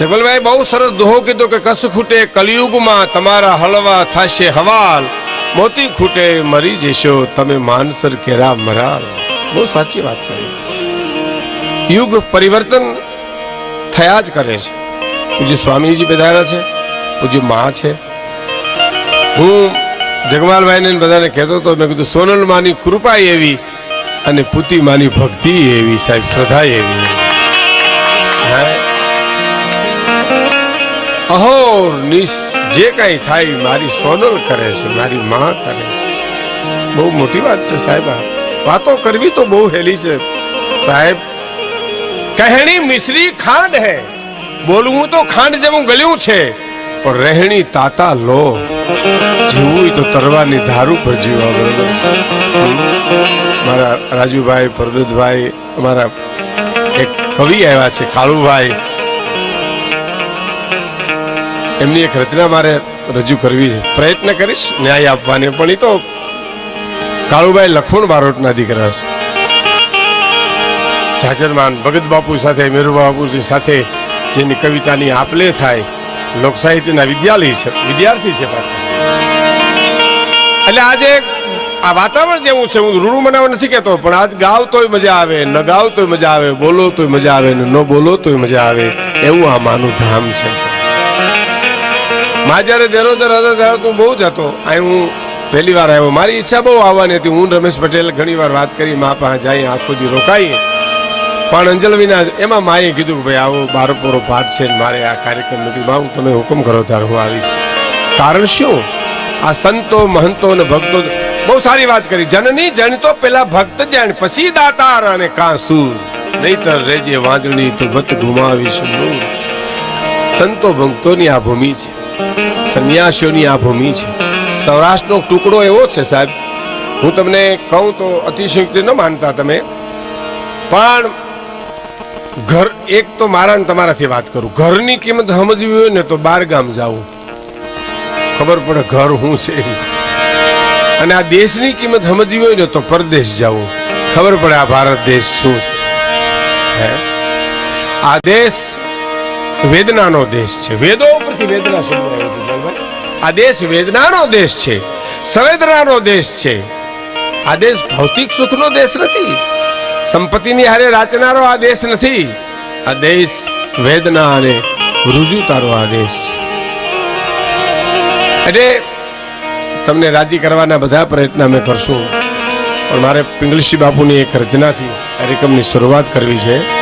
જગલભાઈ બહુ સરસ દોહો કીધો કે કસ ખૂટે કલયુગમાં તમારા હલવા થશે હવાલ. મોતી ખૂટે મરી જશો તમે માનસર કેરા મરાલ. બહુ સાચી વાત કરી. યુગ પરિવર્તન થયા જ કરે છે. પૂજ્ય સ્વામીજી બધાના છે, પૂજ્ય મા છે. હું જગમાલભાઈને બધાને કહેતો હતો, મેં કીધું, સોનલ માની કૃપા એવી અને પુતિ માની ભક્તિ એવી, સાહેબ, શ્રદ્ધા એવી. હે? અહોર નિશ જે કઈ થાય, મારી સોનલ કરે છે, મારી માં કરે છે. બહુ મોટી વાત છે, સાહેબ. વાતો કરવી તો બહુ હેલી છે. સાહેબ, કહેણી મિશ્રી ખાંડ હે. બોલવું તો ખાંડ જેવું ગળ્યું છે, પણ રહેણી તાતા લો. જીવવું તો તરવાની ધાર પર જીવવા બરોબર છે. મારા રાજુભાઈ પરદુતભાઈ અમારા એક કવિ આવ્યા છે, કાળુભાઈ. એમની એક રચના મારે રજૂ કરવી છે. પ્રયત્ન કરીશ ન્યાય આપવાની, પણ એ તો કાળુભાઈ લખણ બારોટના દીકરા છે. જાજરમાન ભગત બાપુ સાથે, મેરુ બાપુજી સાથે જેની કવિતાની આપલે થાય લોક સાહિત્યના વિદ્યાલય છે, વિદ્યાર્થી છે પાછા. એટલે આજે આ વાતાવરણ જેવું છે, હું રૂડું બનાવવા નથી કહેતો, પણ આજ ગાવ તોય મજા આવે, ન ગાવ તોય મજા આવે, બોલો તોય મજા આવે ને ન બોલો તોય મજા આવે, એવું આ માનું ધામ છે. માં જ્યારે દેરોદર હતો ત્યારે તું બહુ જ હતો. અહીં હું પહેલી વાર આવ્યો. મારી ઈચ્છા બહુ આવવાની હતી. હું રમેશ પટેલ ઘણી વાર વાત કરી, મા પાસે જઈએ આખો દી રોકાઈએ. પણ અંજલ વિના એમાં માએ કીધું કે, ભાઈ, આવો બાર પોરો પાઠ છે મારે આ કાર્યક્રમ નથી. મા, હું તમે હુકમ કરો ત્યારે હું આવીશ. કારણ શું? આ સંતો, મહંતો અને ભક્તો બહુ સારી વાત કરી. જનની જણતો પેલા ભક્ત જાણ, પછી દાતાર અને કાંસુર. નહીતર રેજે વાંદણી તો મત ગુમાવીશું. સંતો ભક્તોની આ ભૂમિ છે. સંન્યાસીઓની આ ભૂમિ છે. સૌરાષ્ટ્રનો ટુકડો એવો છે સાહેબ, હું તમને કહું તો અતિશયોક્તિ ન માનતા તમે, પણ ઘર એક તો મારા ને તમારાથી વાત કરું. ઘરની કિંમત સમજવી હોય ને તો બાર ગામ જવું. ખબર પડે ઘર શું છે. અને આ દેશની કિંમત સમજવી હોય ને તો પરદેશ જવું. ખબર પડે આ ભારત દેશ શું છે. હે? આ દેશ વેદનાનો દેશ છે. વેદો ઉપરથી વેદના. આ દેશ વેદનાનો દેશ છે. સંવેદનાનો દેશ છે. આ દેશ ભૌતિક સુખનો દેશ નથી. સંપત્તિની હારે રાચનારો આ દેશ નથી. આ દેશ વેદના અને રુજુતારો આ દેશ છે. એટલે તમને રાજી કરવાના બધા પ્રયત્ન અમે કરશું. પણ મારે પિંગલશી બાપુની એક રચનાથી કાર્યક્રમની શરૂઆત કરવી છે.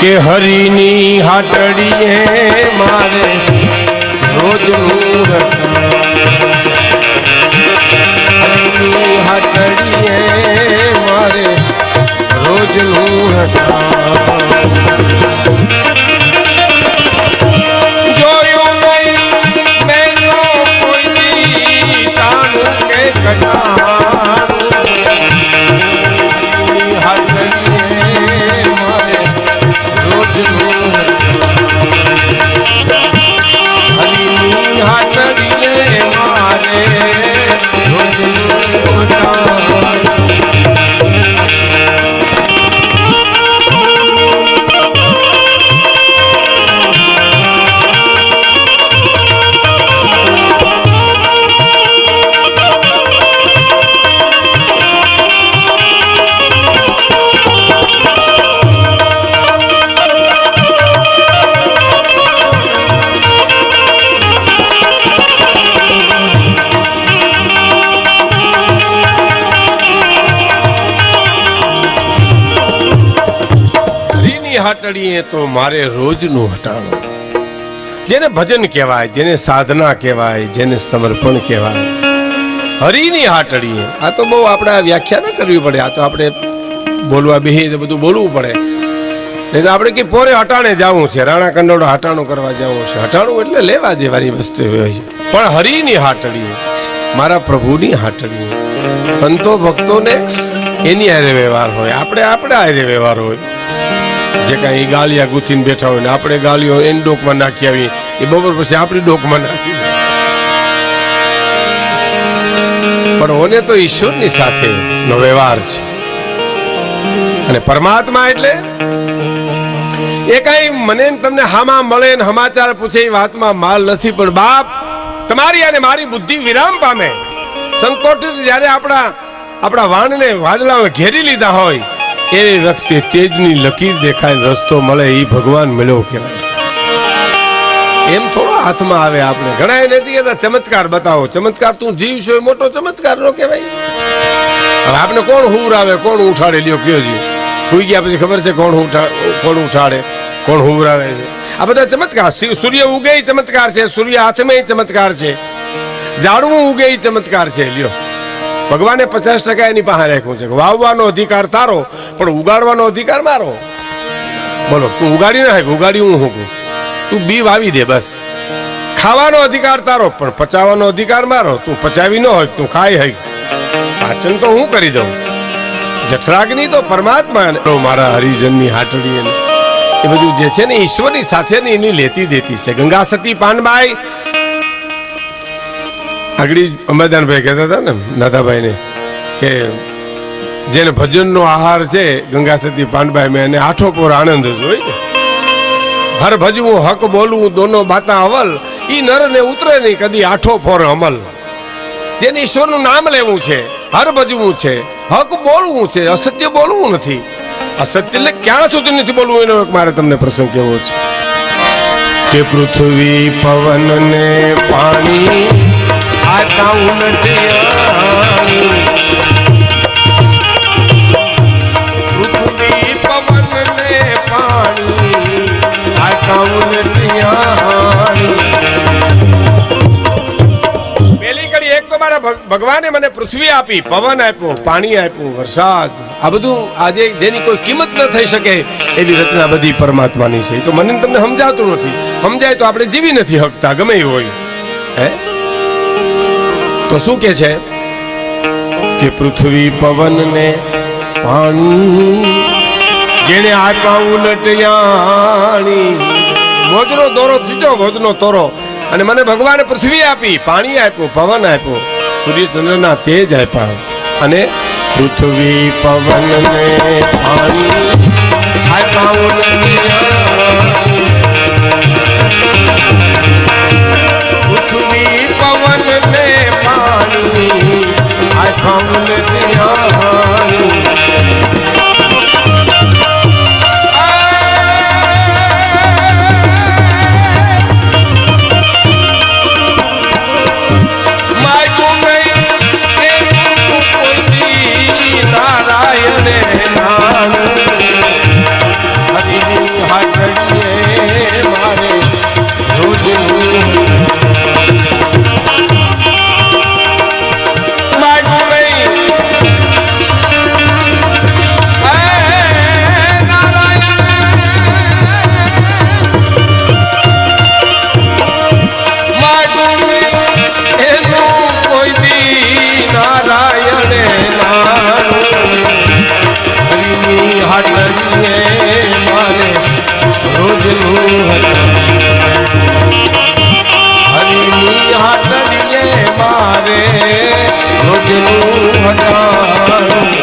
કે હરિની હાટડીએ મારે રોજનું હરિની હાટડીએ મારે રોજનું જોયું હાટડીએ તો મારે રોજનું હટાણું જેને ભજન કહેવાય, જેને સાધના કહેવાય, જેને સમર્પણ કહેવાય. હરીની હાટડીએ, આ તો બહુ આપણે વ્યાખ્યા ના કરવી પડે, આ તો આપણે બોલવા બેહી તો બધું બોલવું પડે. નહીં આપણે કે પોરે હટાણે જવું છે, રાણા કંડોળો હટાણું કરવા જવું છે. હટાણું એટલે લેવા જેવાની વસ્તુ હોય છે. પણ હરીની હાટડીએ, મારા પ્રભુની હાટડીએ, સંતો ભક્તોને એની હારે વ્યવહાર હોય. આપણે આપણે હારે વ્યવહાર હોય. જે કાંઈ ગાલિયા ગૂંથીને બેઠા હોય ને આપણે ગાલીઓ એની ડોકમાં નાખી આવી એ બપોર પછી આપણી ડોકમાં નાખી પણ ઓને તો ઈશ્વરની સાથે નો વ્યવહાર છે. અને પરમાત્મા એટલે એ કાંઈ મને તમને હામાં મળે ને સમાચાર પૂછે એ વાતમાં માલ નથી, પણ બાપ, તમારી અને મારી બુદ્ધિ વિરામ પામે. સંકોચ જ્યારે આપણા આપણા વાણને વાદળાઓ ઘેરી લીધા હોય એવી વખતે તેજની લકીર દેખાય રસ્તો મળે એ ભગવાન મળ્યો કહેવાય એમ થોડો હાથમાં આવે આપણે. ઘણા નથી કહેતા, ચમત્કાર બતાવો, ચમત્કાર તું જીવ છો એ મોટો ચમત્કાર નો કહેવાય. હવે આપણે કોણ હુવરાવે, કોણ ઉઠાડે, લ્યો કયો જીવ. સુઈ ગયા પછી ખબર છે કોણ કોણ ઉઠાડે, કોણ હુવરાવે છે. આ બધા ચમત્કાર. સૂર્ય ઉગે ચમત્કાર છે, સૂર્ય હાથમાં ચમત્કાર છે. ઝાડવું ઉગે ચમત્કાર છે, લ્યો. ભગવાને પચાસ ટકા એની પાસે રાખ્યું છે વાવવાનો અધિકાર તારો, પણ ઉગાડવાનો અધિકાર મારો. બોલો, તું ઉગાડી ના હાક ઉગાડી હું હું તું બી વાવી દે બસ. ખાવાનો અધિકાર તારો, પણ પચાવવાનો અધિકાર મારો. તું પચાવી ન હોય તું ખાઈ હઈ પાચન તો હું કરી દઉં. જઠરાગ્નિ તો પરમાત્મા મારા હરિજનની હાટડી એ બધું જે છે ને ઈશ્વરની સાથે ને એની લેતી દેતી છે. ગંગા સતી પાનબાઈ આગળ અંબાદાનભાઈ કહેતા હતા ને, નાથાભાઈને, કે જેને ભજનનો આહાર છે, ગંગા સતી પાનબાઈ મેં એને આઠો પોર આનંદ જ હોય ને? હર ભજવું, હક બોલવું, દોનો બાતા અવલ, ઈ નર ને ઉતરે નહીં, કદી આઠો ફોર અમલ. જેને ઈશ્વરનું નામ લેવું છે, હર ભજવું છે, હક બોલવું છે, અસત્ય બોલવું નથી. અસત્ય એટલે ક્યાં સુધી નથી બોલવું, એનો મારે તમને પ્રસંગ કેવો છે? કે પૃથ્વી પવન ને પાણી આટા ઉલટિયાણી પૃથ્વી પવન ને પાણી ઉલટિયાણી પેલી કરી એક તો મારા ભગવાને મને પૃથ્વી આપી, પવન આપ્યો, પાણી આપ્યું, વરસાદ. આ બધું આજે જેની કોઈ કિંમત ન થઈ શકે એવી રચના બધી પરમાત્માની છે. તો મને તમને સમજાતું નથી. સમજાય તો આપણે જીવી નથી હકતા, ગમે હોય. હે? તો શું કે છે? કે પૃથ્વી પવન ને પાણી જેને આકા ઉલટયાણી મોજનો દોરો થીજો મોજનો તોરો. અને મને ભગવાને પૃથ્વી આપી, પાણી આપ્યું, પવન આપ્યો. સૂર્યચંદ્રના તેજ આપ્યા. અને પૃથ્વી પવન ને પાણી આપ્યા ઉલટિયાણી. આપ્યા ઉલટિયાણી. હાટડીએ મારે રોજનું હરિની હાટડીએ મારે રોજનું હટાણું